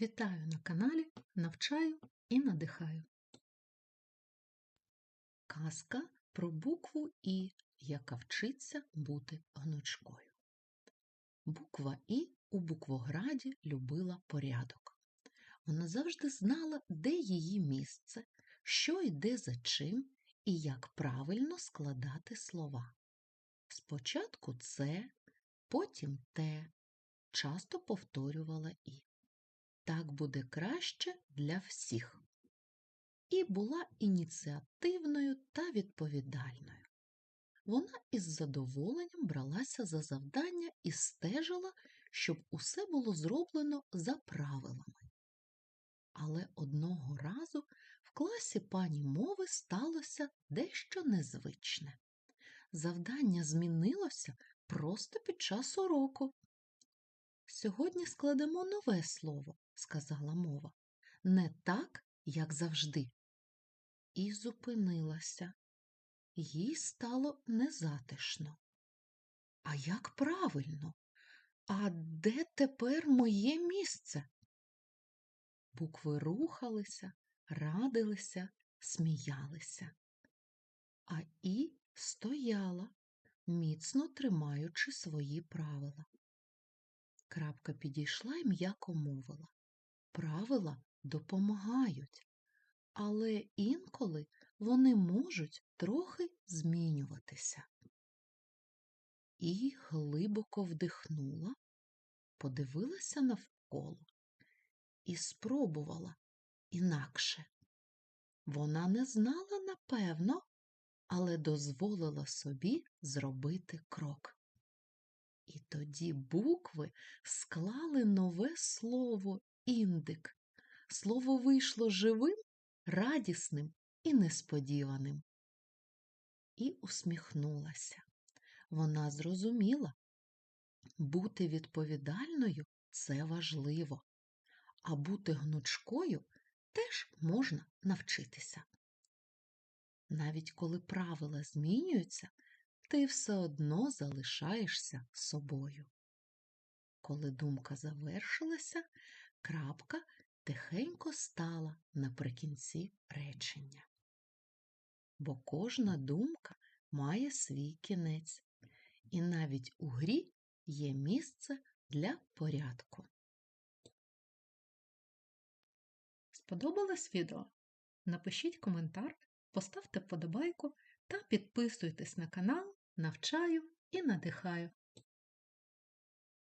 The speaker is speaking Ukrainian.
Вітаю на каналі Навчаю і надихаю. Казка про букву І, яка вчиться бути гнучкою. Буква І у буквограді любила порядок. Вона завжди знала, де її місце, що йде за чим і як правильно складати слова. Спочатку це, потім те, часто повторювала І. Так буде краще для всіх. І була ініціативною та відповідальною. Вона із задоволенням бралася за завдання і стежила, щоб усе було зроблено за правилами. Але одного разу в класі пані мови сталося дещо незвичне. Завдання змінилося просто під час уроку. Сьогодні складемо нове слово, сказала мова, не так, як завжди. І зупинилася. Їй стало незатишно. А як правильно? А де тепер моє місце? Букви рухалися, радилися, сміялися. А і стояла, міцно тримаючи свої правила. Крапка підійшла і м'яко мовила. Правила допомагають, але інколи вони можуть трохи змінюватися. І глибоко вдихнула, подивилася навколо і спробувала інакше. Вона не знала напевно, але дозволила собі зробити крок. І тоді букви склали нове слово індик. Слово вийшло живим, радісним і несподіваним. І усміхнулася. Вона зрозуміла, бути відповідальною це важливо, а бути гнучкою теж можна навчитися. Навіть коли правила змінюються, ти все одно залишаєшся собою. Коли думка завершилася, крапка тихенько стала наприкінці речення. Бо кожна думка має свій кінець, і навіть у грі є місце для порядку. Сподобалось відео? Напишіть коментар, поставте вподобайку та підписуйтесь на канал навчаю і надихаю.